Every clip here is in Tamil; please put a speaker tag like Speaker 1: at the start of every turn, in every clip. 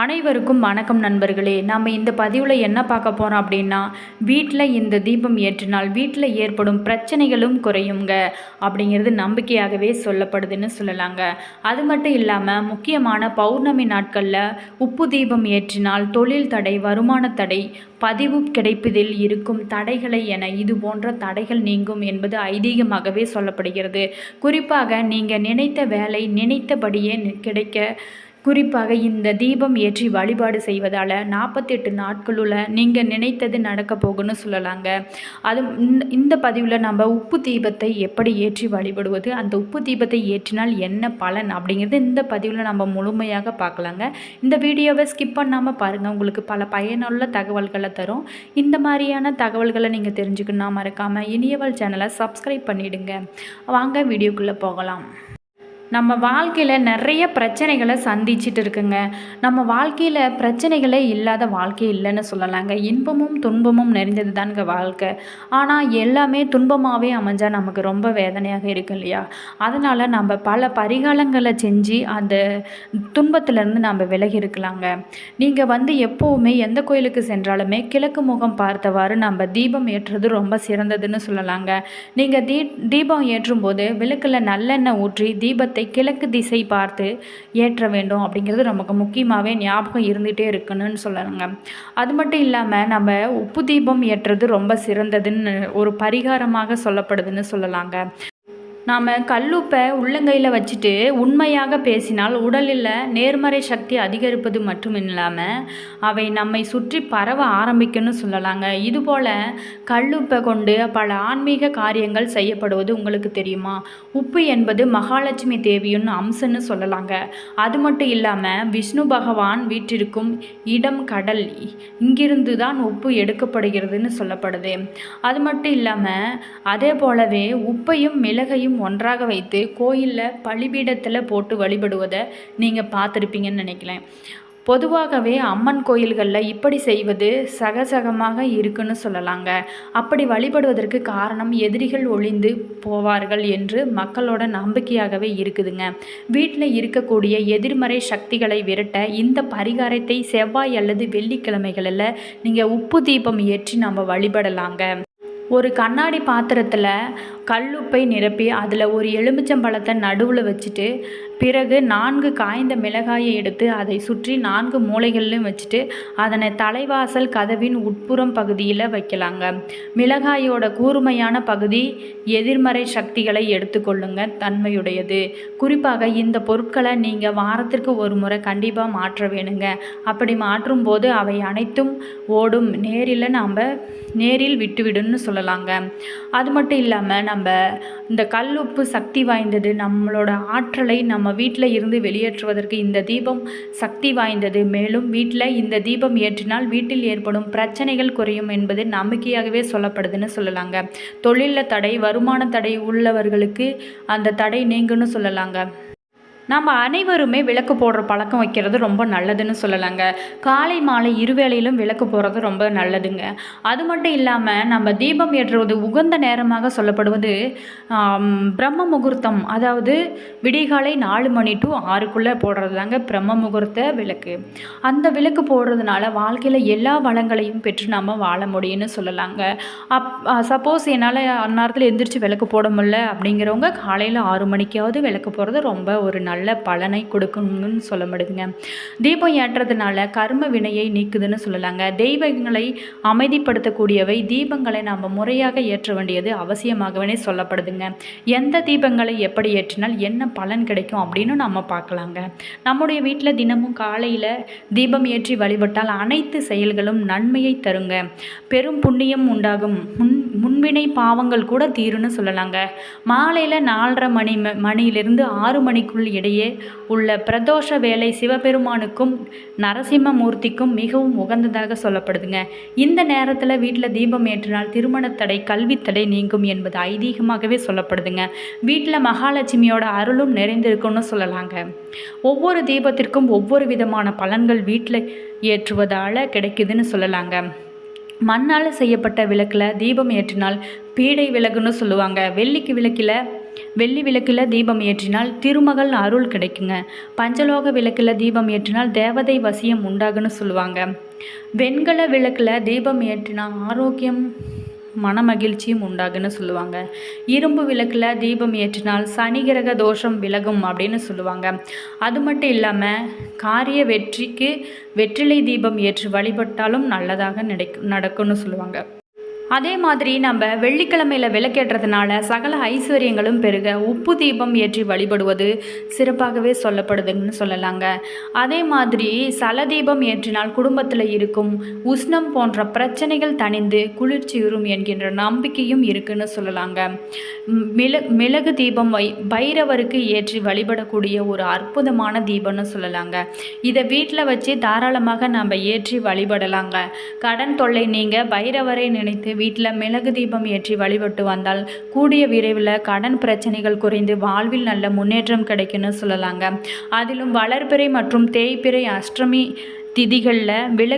Speaker 1: அனைவருக்கும் வணக்கம் நண்பர்களே. நம்ம இந்த பதிவில் என்ன பார்க்க போகிறோம் அப்படின்னா வீட்டில் இந்த தீபம் ஏற்றினால் வீட்டில் ஏற்படும் பிரச்சனைகளும் குறையுங்க அப்படிங்கிறது நம்பிக்கையாகவே சொல்லப்படுதுன்னு சொல்லலாங்க. அது மட்டும் இல்லாமல் முக்கியமான பௌர்ணமி நாட்களில் உப்பு தீபம் ஏற்றினால் தொழில் தடை வருமான தடை பதிவு கிடைப்பதில் இருக்கும் தடைகளை என இது போன்ற தடைகள் நீங்கும் என்பது ஐதீகமாகவே சொல்லப்படுகிறது. குறிப்பாக நீங்கள் நினைத்த வேலை நினைத்தபடியே கிடைக்க குறிப்பாக இந்த தீபம் ஏற்றி வழிபாடு செய்வதால் நாற்பத்தெட்டு நாட்களுள்ள நீங்கள் நினைத்தது நடக்க போகுன்னு சொல்லலாங்க. அது இந்த இந்த பதிவில் நம்ம உப்பு தீபத்தை எப்படி ஏற்றி வழிபடுவது அந்த உப்பு தீபத்தை ஏற்றினால் என்ன பலன் அப்படிங்கிறது இந்த பதிவில் நம்ம முழுமையாக பார்க்கலாங்க. இந்த வீடியோவை ஸ்கிப் பண்ணாமல் பாருங்கள் உங்களுக்கு பல பயனுள்ள தகவல்களை தரும். இந்த மாதிரியான தகவல்களை நீங்கள் தெரிஞ்சுக்கணும்னா மறக்காமல் இனியவள் சேனலை சப்ஸ்கிரைப் பண்ணிவிடுங்க வாங்க வீடியோக்குள்ளே போகலாம். நம்ம வாழ்க்கையில் நிறைய பிரச்சனைகளை சந்திச்சிட்டு இருக்குங்க. நம்ம வாழ்க்கையில் பிரச்சனைகளே இல்லாத வாழ்க்கை இல்லைன்னு சொல்லலாங்க. இன்பமும் துன்பமும் நிறைந்தது தானுங்க வாழ்க்கை. ஆனால் எல்லாமே துன்பமாகவே அமைஞ்சால் நமக்கு ரொம்ப வேதனையாக இருக்கு இல்லையா? அதனால் நம்ம பல பரிகாலங்களை செஞ்சு அந்த துன்பத்திலேருந்து நம்ம விலகி இருக்கலாங்க. நீங்கள் வந்து எப்போவுமே எந்த கோயிலுக்கு சென்றாலுமே கிழக்கு முகம் பார்த்தவாறு நம்ம தீபம் ஏற்றுறது ரொம்ப சிறந்ததுன்னு சொல்லலாங்க. நீங்கள் தீ தீபம் ஏற்றும் போது விளக்கில் நல்லெண்ணெய் ஊற்றி தீபத்தை கிழக்கு திசை பார்த்து ஏற்ற வேண்டும் அப்படிங்கிறது நமக்கு முக்கியமாகவே ஞாபகம் இருந்துகிட்டே இருக்குன்னு சொல்லணுங்க. அது மட்டும் இல்லாமல் நம்ம உப்பு தீபம் ஏற்றுறது ரொம்ப சிறந்ததுன்னு ஒரு பரிகாரமாக சொல்லப்படுதுன்னு சொல்லலாங்க. நாம் கல்லுப்பை உள்ளங்கையில் வச்சுட்டு உண்மையாக பேசினால் உடலில் நேர்மறை சக்தி அதிகரிப்பது மட்டும் இல்லாமல் அவை நம்மை சுற்றி பரவ ஆரம்பிக்கும்னு சொல்லலாங்க. இதுபோல் கல்லுப்பை கொண்டு பல ஆன்மீக காரியங்கள் செய்யப்படுவது உங்களுக்கு தெரியுமா? உப்பு என்பது மகாலட்சுமி தேவியின் அம்சம்னு சொல்லலாங்க. அது மட்டும் இல்லாமல் விஷ்ணு பகவான் வீற்றிருக்கும் இடம் கடல். இங்கிருந்து தான் உப்பு எடுக்கப்படுகிறதுன்னு சொல்லப்படுது. அது மட்டும் இல்லாமல் அதே போலவே உப்பையும் மிளகையும் ஒன்றாக வைத்து கோயிலில் பலிபீடத்தில் போட்டு வழிபடுவதை நீங்கள் பார்த்துருப்பீங்கன்னு நினைக்கிறேன். பொதுவாகவே அம்மன் கோயில்களில் இப்படி செய்வது சகசகமாக இருக்குன்னு சொல்லலாங்க. அப்படி வழிபடுவதற்கு காரணம் எதிரிகள் ஒளிந்து போவார்கள் என்று மக்களோட நம்பிக்கையாகவே இருக்குதுங்க. வீட்டில் இருக்கக்கூடிய எதிர்மறை சக்திகளை விரட்ட இந்த பரிகாரத்தை செவ்வாய் அல்லது வெள்ளிக்கிழமைகளில் நீங்கள் உப்பு தீபம் ஏற்றி நம்ம வழிபடலாங்க. ஒரு கண்ணாடி பாத்திரத்தில் கல்லுப்பை நிரப்பி அதில் ஒரு எலுமிச்சம்பழத்தை நடுவில் வச்சுட்டு பிறகு நான்கு காய்ந்த மிளகாயை எடுத்து அதை சுற்றி நான்கு மூலைகளிலும் வச்சுட்டு அதனை தலைவாசல் கதவின் உட்புறம் பகுதியில் வைக்கலாங்க. மிளகாயோட கூர்மையான பகுதி எதிர்மறை சக்திகளை எடுத்துக்கொள்ளுங்க தன்மையுடையது. குறிப்பாக இந்த பொருட்களை நீங்கள் வாரத்திற்கு ஒரு முறை கண்டிப்பாக மாற்ற வேணுங்க. அப்படி மாற்றும் போது அவை அனைத்தும் ஓடும். நேரில் நாம் நேரில் விட்டுவிடுன்னு சொல்லலாங்க. அது மட்டும் இல்லாமல் நம்ம நம்ம இந்த கல் உப்பு சக்தி வாய்ந்தது நம்மளோட ஆற்றலை நம்ம வீட்டில் இருந்து வெளியேற்றுவதற்கு இந்த தீபம் சக்தி வாய்ந்தது. மேலும் வீட்டில் இந்த தீபம் ஏற்றினால் வீட்டில் ஏற்படும் பிரச்சனைகள் குறையும் என்பது நம்பிக்கையாகவே சொல்லப்படுதுன்னு சொல்லலாங்க. தொழிலில் தடை வருமான தடை உள்ளவர்களுக்கு அந்த தடை நீங்குன்னு சொல்லலாங்க. நம்ம அனைவருமே விளக்கு போடுற பழக்கம் வைக்கிறது ரொம்ப நல்லதுன்னு சொல்லலாங்க. காலை மாலை இருவேளையிலும் விளக்கு போடுறது ரொம்ப நல்லதுங்க. அது மட்டும் இல்லாமல் நம்ம தீபம் ஏற்றுவது உகந்த நேரமாக சொல்லப்படுவது பிரம்ம முகூர்த்தம். அதாவது விடிகாலை நாலு மணி டு ஆறுக்குள்ளே போடுறது தாங்க பிரம்ம முகூர்த்த விளக்கு. அந்த விளக்கு போடுறதுனால வாழ்க்கையில் எல்லா வளங்களையும் பெற்று நம்ம வாழ முடியும்னு சொல்லலாங்க. அப் சப்போஸ் என்னால் அந்நேரத்தில் எந்திரிச்சு விளக்கு போட முடியல அப்படிங்கிறவங்க காலையில் ஆறு மணிக்காவது விளக்கு போடுறது ரொம்ப ஒரு நல்ல பலனை கொடுக்கணும்னு சொல்ல முடியுதுங்க தீபம் ஏற்றுறதுனால கர்ம வினையை நீக்குதுன்னு சொல்லலாங்க. தெய்வங்களை அமைதிப்படுத்தக்கூடியவை தீபங்களை நாம் முறையாக ஏற்ற வேண்டியது அவசியமாகவே சொல்லப்படுதுங்க. எந்த தீபங்களை எப்படி ஏற்றினால் என்ன பலன் கிடைக்கும் அப்படின்னு நம்ம பார்க்கலாங்க. நம்முடைய வீட்டில் தினமும் காலையில் தீபம் ஏற்றி வழிபட்டால் அனைத்து செயல்களும் நன்மையை தருங்க. பெரும் புண்ணியம் உண்டாகும். முன் முன்வினை பாவங்கள் கூட தீரும்னு சொல்லலாங்க. மாலையில் நாலரை மணி ம- மணியிலிருந்து ஆறு மணிக்குள் இடையே உள்ள பிரதோஷ வேலை சிவபெருமானுக்கும் நரசிம்மமூர்த்திக்கும் மிகவும் உகந்ததாக சொல்லப்படுதுங்க. இந்த நேரத்தில் வீட்டில் தீபம் ஏற்றினால் திருமணத்தடை கல்வித்தடை நீங்கும் என்பது ஐதீகமாகவே சொல்லப்படுதுங்க. வீட்டில் மகாலட்சுமியோட அருளும் நிறைந்திருக்கும்னு சொல்லலாங்க. ஒவ்வொரு தீபத்திற்கும் ஒவ்வொரு விதமான பலன்கள் வீட்டில் ஏற்றுவதால் கிடைக்குதுன்னு சொல்லலாங்க. மண்ணால் செய்யப்பட்ட விளக்கில் தீபம் ஏற்றினால் பீடை விளக்குன்னு சொல்லுவாங்க. வெள்ளிக்கு விளக்கில் வெள்ளி விளக்கில் தீபம் ஏற்றினால் திருமகள் அருள் கிடைக்குங்க. பஞ்சலோக விளக்கில் தீபம் ஏற்றினால் தேவதை வசியம் உண்டாகுன்னு சொல்லுவாங்க. வெண்கல விளக்கில் தீபம் ஏற்றினால் ஆரோக்கியம் மனமகிழ்ச்சியும் உண்டாகுன்னு சொல்லுவாங்க. இரும்பு விளக்கில் தீபம் ஏற்றினால் சனி கிரக தோஷம் விலகும் அப்படின்னு சொல்லுவாங்க. அது மட்டும் இல்லாமல் காரிய வெற்றிக்கு வெற்றிலை தீபம் ஏற்றி வழிபட்டாலும் நல்லதாக நடக்கும் நடக்கும்னு சொல்லுவாங்க. அதே மாதிரி நம்ம வெள்ளிக்கிழமையில் விளக்கேற்றதுனால சகல ஐஸ்வர்யங்களும் பெருக உப்பு தீபம் ஏற்றி வழிபடுவது சிறப்பாகவே சொல்லப்படுதுன்னு சொல்லலாங்க. அதே மாதிரி சல தீபம் ஏற்றினால் குடும்பத்தில் இருக்கும் உஷ்ணம் போன்ற பிரச்சனைகள் தணிந்து குளிர்ச்சியுறும் என்கின்ற நம்பிக்கையும் இருக்குன்னு சொல்லலாங்க. மிள மிளகு தீபம் வை பைரவருக்கு ஏற்றி வழிபடக்கூடிய ஒரு அற்புதமான தீபம்னு சொல்லலாங்க. இதை வீட்டில் வச்சு தாராளமாக நம்ம ஏற்றி வழிபடலாங்க. கடன் தொல்லை நீங்கள் பைரவரை நினைத்து வீட்டில் மிளகு தீபம் ஏற்றி வழிபட்டு வந்தால் கூடிய விரைவில் கடன் பிரச்சனைகள் குறைந்து வாழ்வில் நல்ல முன்னேற்றம் கிடைக்குன்னு சொல்லலாங்க. அதிலும் வளர்பிறை மற்றும் தேய்பிறை அஷ்டமி திதிகளில் விள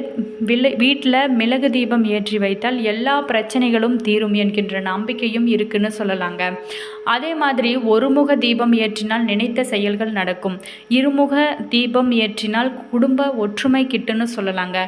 Speaker 1: வில வீட்டில் மிளகு தீபம் ஏற்றி வைத்தால் எல்லா பிரச்சனைகளும் தீரும் என்கின்ற நம்பிக்கையும் இருக்குன்னு சொல்லலாங்க. அதே மாதிரி ஒருமுக தீபம் ஏற்றினால் நினைத்த செயல்கள் நடக்கும். இருமுக தீபம் ஏற்றினால் குடும்ப ஒற்றுமை கிட்டுன்னு சொல்லலாங்க.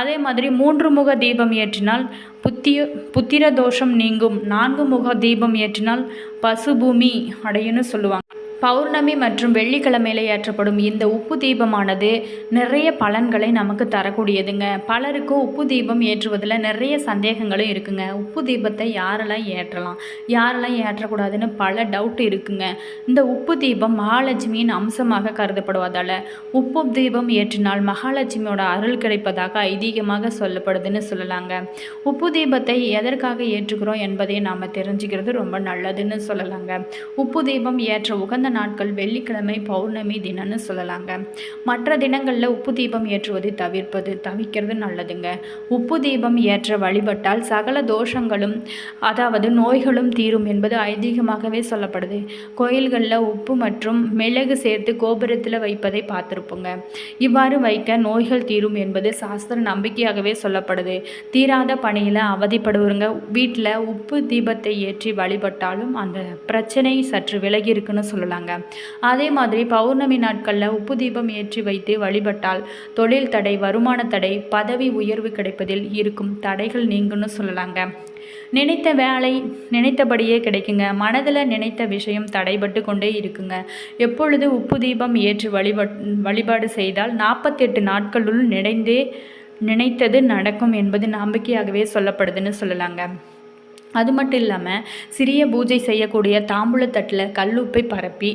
Speaker 1: அதே மாதிரி மூன்று முக தீபம் ஏற்றினால் புத்திய புத்திர தோஷம் நீங்கும். நான்கு முக தீபம் ஏற்றினால் பசுபூமி அடையுன்னு சொல்லுவாங்க. பௌர்ணமி மற்றும் வெள்ளிக்கிழமையில் ஏற்றப்படும் இந்த உப்பு தீபமானது நிறைய பலன்களை நமக்கு தரக்கூடியதுங்க. பலருக்கும் உப்பு தீபம் ஏற்றுவதில் நிறைய சந்தேகங்களும் இருக்குங்க. உப்பு தீபத்தை யாரெல்லாம் ஏற்றலாம்? யாரெல்லாம் ஏற்றக்கூடாதுன்னு பல டவுட் இருக்குங்க. இந்த உப்பு தீபம் மகாலட்சுமியின் அம்சமாக கருதப்படுவதால் உப்பு தீபம் ஏற்றினால் மகாலட்சுமியோட அருள் கிடைப்பதாக ஐதீகமாக சொல்லப்படுதுன்னு சொல்லலாங்க. உப்பு தீபத்தை எதற்காக ஏற்றுக்கிறோம் என்பதை நாம் தெரிஞ்சுக்கிறது ரொம்ப நல்லதுன்னு சொல்லலாங்க. உப்பு தீபம் ஏற்ற உகந்த உகந்த நாட்கள் வெள்ளிக்கிழமை பௌர்ணமி தினம்னு சொல்லலாங்க. மற்ற தினங்களில் உப்பு தீபம் ஏற்றுவதை தவிர்ப்பது தவிக்கிறது நல்லதுங்க. உப்பு தீபம் ஏற்ற வழிபட்டால் சகல தோஷங்களும் அதாவது நோய்களும் தீரும் என்பது ஐதீகமாகவே சொல்லப்படுது. கோயில்களில் உப்பு மற்றும் மிளகு சேர்த்து கோபுரத்தில் வைப்பதை பார்த்துருப்போங்க. இவ்வாறு வைக்க நோய்கள் தீரும் என்பது சாஸ்திர நம்பிக்கையாகவே சொல்லப்படுது. தீராத பணியில் அவதிப்படுவருங்க. வீட்டில் உப்பு தீபத்தை ஏற்றி வழிபட்டாலும் அந்த பிரச்சனை சற்று விலகி இருக்குன்னு சொல்லலாம் சொல்லலாங்க அதே மாதிரி பௌர்ணமி நாட்களில் உப்பு தீபம் ஏற்றி வைத்து வழிபட்டால் தொழில் தடை வருமான தடை பதவி உயர்வு கிடைப்பதில் இருக்கும் தடைகள் நீங்கும்னு சொல்லலாங்க. நினைத்த வேலை நினைத்தபடியே கிடைக்குங்க. மனதில் நினைத்த விஷயம் தடைபட்டு கொண்டே இருக்குங்க. எப்பொழுது உப்பு தீபம் ஏற்றி வழிபட் வழிபாடு செய்தால் நாற்பத்தெட்டு நாட்களுள் நினைந்தே நினைத்தது நடக்கும் என்பது நம்பிக்கையாகவே சொல்லப்படுதுன்னு சொல்லலாங்க. அது மட்டும் இல்லாமல் சிறிய பூஜை செய்யக்கூடிய தாம்பூலத்தட்டில் கல்லுப்பை பரப்பி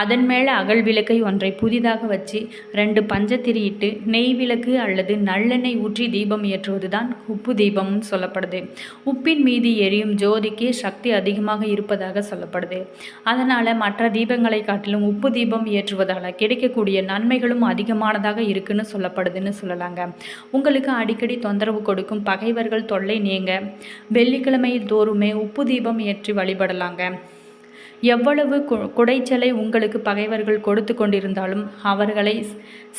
Speaker 1: அதன் மேலே அகல் விளக்கை ஒன்றை புதிதாக வச்சு ரெண்டு பஞ்சத்திரியிட்டு நெய் விளக்கு அல்லது நல்லெண்ணெய் ஊற்றி தீபம் ஏற்றுவது தான் உப்பு தீபம்னு சொல்லப்படுது. உப்பின் மீது எரியும் ஜோதிக்கு சக்தி அதிகமாக இருப்பதாக சொல்லப்படுது. அதனால் மற்ற தீபங்களை காட்டிலும் உப்பு தீபம் ஏற்றுவதால் கிடைக்கக்கூடிய நன்மைகளும் அதிகமானதாக இருக்குன்னு சொல்லப்படுதுன்னு சொல்லலாங்க. உங்களுக்கு அடிக்கடி தொந்தரவு கொடுக்கும் பகைவர்கள் தொல்லை நீங்க. வெள்ளிக்கிழமை தோறும் எல்லோருமே உப்பு தீபம் ஏற்றி வழிபடலாங்க. எவ்வளவு கு குடைச்சலை உங்களுக்கு பகைவர்கள் கொடுத்து கொண்டிருந்தாலும் அவர்களை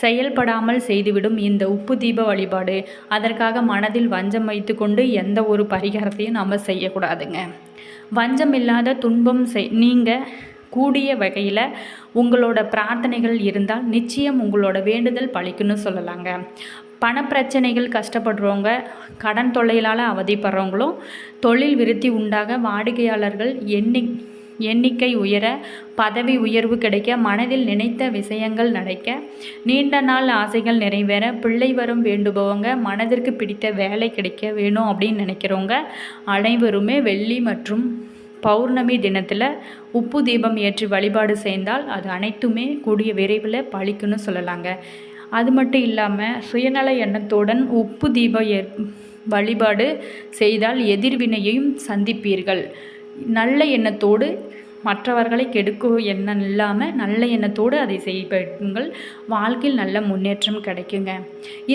Speaker 1: செயல்படாமல் செய்துவிடும் இந்த உப்பு தீப வழிபாடு. அதற்காக மனதில் வஞ்சம் வைத்துக்கொண்டு எந்த ஒரு பரிகாரத்தையும் நாம் செய்யக்கூடாதுங்க. வஞ்சம் இல்லாத துன்பம் செய் நீங்கள் கூடிய வகையில் உங்களோட பிரார்த்தனைகள் இருந்தால் நிச்சயம் உங்களோட வேண்டுதல் பழிக்குன்னு சொல்லலாங்க. பணப்பிரச்சனைகள் கஷ்டப்படுறவங்க கடன் தொல்லையிலால் அவதிப்படுறவங்களும் தொழில் விருத்தி உண்டாக வாடிக்கையாளர்கள் எண்ணி எண்ணிக்கை உயர பதவி உயர்வு கிடைக்க மனதில் நினைத்த விஷயங்கள் நடக்க நீண்ட நாள் ஆசைகள் நிறைவேற பிள்ளை வரும் வேண்டுபவங்க மனதிற்கு பிடித்த வேலை கிடைக்க வேணும் அப்படின்னு நினைக்கிறவங்க அனைவருமே வெள்ளி மற்றும் பௌர்ணமி தினத்தில் உப்பு தீபம் ஏற்றி வழிபாடு செய்தால் அது அனைத்துமே கூடிய விரைவில் பழிக்குன்னு சொல்லலாங்க. அது மட்டும் இல்லாமல் சுயநல எண்ணத்துடன் உப்பு தீப ஏற் வழிபாடு செய்தால் எதிர்வினையையும் சந்திப்பீர்கள். நல்ல எண்ணத்தோடு மற்றவர்களை கெடுக்கும் எண்ணம் இல்லாமல் நல்ல எண்ணத்தோடு அதை செய்யுங்கள் வாழ்க்கையில் நல்ல முன்னேற்றம் கிடைக்குங்க.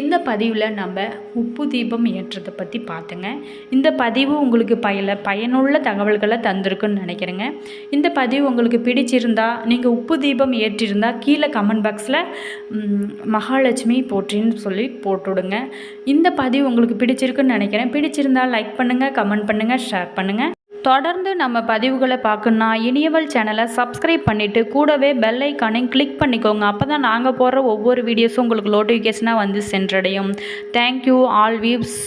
Speaker 1: இந்த பதிவில் நம்ம உப்பு தீபம் ஏற்றத்தை பற்றி பார்த்துங்க இந்த பதிவு உங்களுக்கு பயல பயனுள்ள தகவல்களை தந்திருக்குன்னு நினைக்கிறேங்க. இந்த பதிவு உங்களுக்கு பிடிச்சிருந்தா நீங்கள் உப்பு தீபம் ஏற்றிருந்தால் கீழே கமெண்ட் பாக்ஸில் மகாலட்சுமி போற்றின்னு சொல்லி போட்டுவிடுங்க இந்த பதிவு உங்களுக்கு பிடிச்சிருக்குன்னு நினைக்கிறேன். பிடிச்சிருந்தால் லைக் பண்ணுங்கள் கமெண்ட் பண்ணுங்கள் ஷேர் பண்ணுங்கள் தொடர்ந்து நம்ம பதிவுகளை பார்க்கணுன்னா இனியவள் சேனலை சப்ஸ்கிரைப் பண்ணிவிட்டு கூடவே பெல் ஐக்கானையும் கிளிக் பண்ணிக்கோங்க. அப்போ தான் நாங்கள் போடுற ஒவ்வொரு வீடியோஸும் உங்களுக்கு நோட்டிஃபிகேஷனாக வந்து சென்றடையும். Thank you all weaves